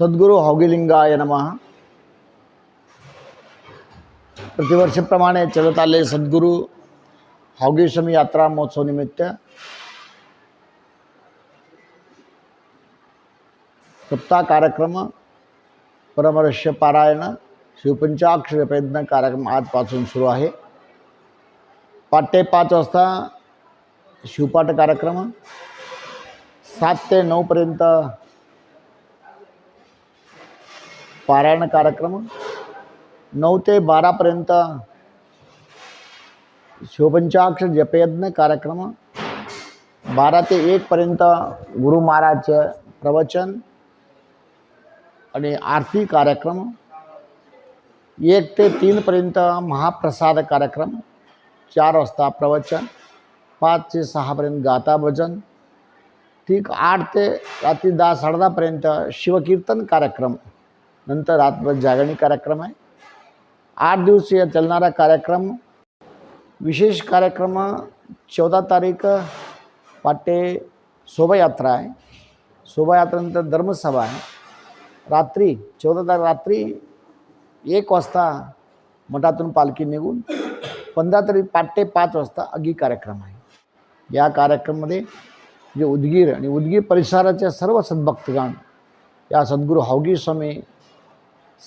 सद्गुरू हौगिलिंगाय नमः. प्रतिवर्षीप्रमाणे चलत आले सद्गुरू हौगीशमी यात्रा महोत्सव निमित्त. सप्ताह कार्यक्रम परमरस्य पारायण शिवपंचाक्षर प्रयत्न कार्यक्रम आजपासून सुरू आहे. पाटे पाच वाजता शिवपाठ कार्यक्रम सात ते नऊपर्यंत पारायण कार्यक्रम नऊ ते बारापर्यंत शिवपंचाक्षर जपयज्ञ कार्यक्रम बारा ते एकपर्यंत गुरु महाराजचं प्रवचन आणि आरती कार्यक्रम एक ते तीनपर्यंत महाप्रसाद कार्यक्रम चार वाजता प्रवचन पाच ते सहापर्यंत गाता भजन ठीक आठ ते रात्री दहा साडे दहापर्यंत शिवकीर्तन कार्यक्रम. नंतर रात्रभर जागरणी कार्यक्रम आहे. आठ दिवसीय चालणारा कार्यक्रम विशेष कार्यक्रम चौदा तारीख पाटे शोभायात्रा आहे. शोभायात्रेनंतर धर्मसभा आहे. रात्री चौदा तारीख रात्री एक वाजता मठातून पालखी निघून पंधरा तारीख पाटे पाच वाजता अगी कार्यक्रम आहे. या कार्यक्रमामध्ये जे उदगीर आणि उदगीर परिसराच्या सर्व सद्भक्तगण या सद्गुरू हावगी स्वामी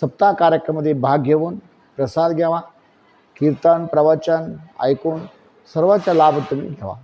सप्ताह कार्यक्रमामध्ये भाग घेऊन प्रसाद घ्यावा कीर्तन प्रवचन ऐकून सर्वांचा लाभ तुम्ही घ्यावा.